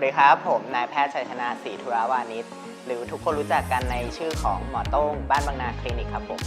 วัสดีครับ ผมนายแพทย์ชัยชนะศรีธุราวานิชหรือทุกคนรู้จักกันในชื่อของหมอโต้งบ้านบางนาคลินิกครับผม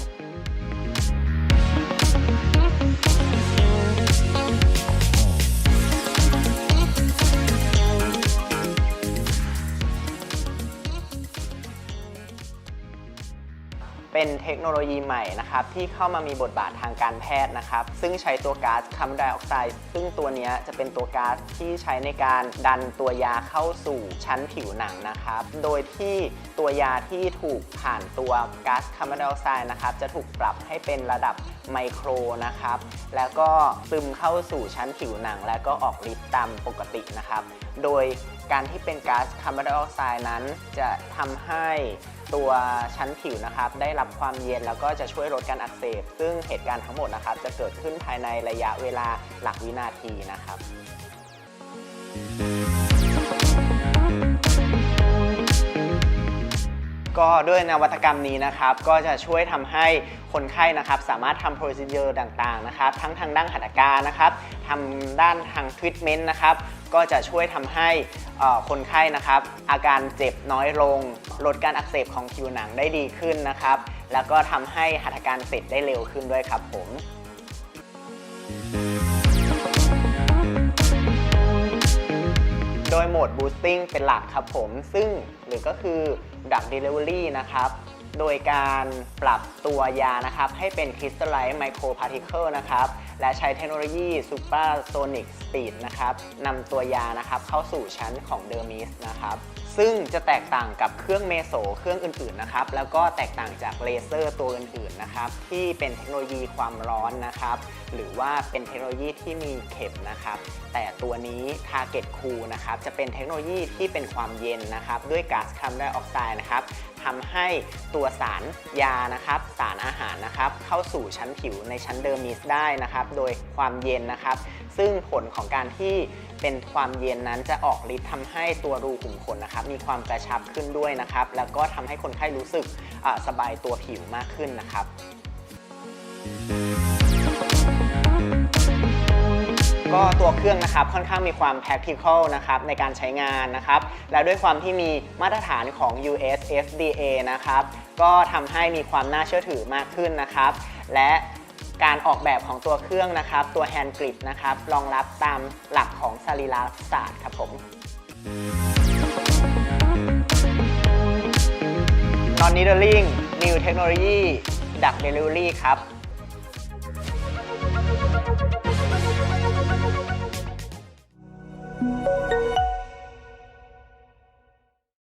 เป็นเทคโนโลยีใหม่นะครับที่เข้ามามีบทบาททางการแพทย์นะครับ ซึ่งใช้ตัวก๊าซคาร์บอนไดออกไซด์ซึ่งตัวนี้จะเป็นตัวก๊าซที่ใช้ในการดันตัวยาเข้าสู่ชั้นผิวหนังนะครับ โดยที่ตัวยาที่ถูกผ่านตัวก๊าซคาร์บอนไดออกไซด์นะครับจะถูกปรับให้เป็นระดับไมโครนะครับ แล้วก็ซึมเข้าสู่ชั้นผิวหนัง แล้วก็ออกฤทธิ์ตามปกตินะครับ โดยการที่เป็นก๊าซคาร์บอนไดออกไซด์นั้นจะทำให้ ตัวชั้นผิวนะครับได้รับความเย็นแล้วก็จะช่วยลดการอักเสบ ซึ่งเหตุการณ์ทั้งหมดนะครับจะเกิดขึ้นภายในระยะเวลาหลักวินาทีนะครับก็ด้วยนวัตกรรมนี้นะครับก็จะช่วยทำให้คนไข้นะครับสามารถทำ procedure ต่างๆนะครับทั้งทางด้านหัตถการนะครับทำด้านทาง treatment นะครับ ก็จะช่วยทำให้คนไข้นะครับ อาการเจ็บน้อยลง ลดการอักเสบของผิวหนังได้ดีขึ้นนะครับ แล้วก็ทำให้หัตถการเสร็จได้เร็วขึ้นด้วยครับผมโดยโหมด boosting เป็นหลักครับผม ซึ่งหรือก็คือ drug delivery นะครับ โดยการปรับตัวยานะครับ ให้เป็น crystalline microparticle นะครับ และใช้เทคโนโลยี supersonic speed นะครับนำตัวยานะครับเข้าสู่ชั้นของเดอร์มิสนะครับ ซึ่งจะแตกต่างกับเครื่องเมโสเครื่องอื่นๆนะครับ แล้วก็แตกต่างจากเลเซอร์ตัวอื่นๆนะครับ ที่เป็นเทคโนโลยีความร้อนนะครับ หรือว่าเป็นเทคโนโลยีที่มีเข็มนะครับ แต่ตัวนี้ Target Cool นะครับ จะเป็นเทคโนโลยีที่เป็นความเย็นนะครับ ด้วยก๊าซคาร์บอนไดออกไซด์นะครับทำให้ตัววสารยานะครับ สารอาหารนะครับ เข้าสู่ชั้นผิวในชั้นเดอร์มิสได้นะครับ โดยความเย็นนะครับ ซึ่งผลของการที่เป็นความเย็นนั้นจะออกฤทธิ์ทำให้ตัวรูขุมขนนะครับ มีความกระชับขึ้นด้วยนะครับ แล้วก็ทำให้คนไข้รู้สึกสบายตัวผิวมากขึ้นนะครับ ก็ตัวเครื่องนะครับค่อนข้างมีความ practical นะครับในการใช้งานนะครับ แล้วด้วยความที่มีมาตรฐานของ US FDA นะครับ ก็ทำให้มีความน่าเชื่อถือมากขึ้นนะครับ และการออกแบบของตัวเครื่องนะครับ ตัว hand grip นะครับรองรับตามหลักของสรีรศาสตร์ครับผม non needling new technology duct delivery ครับ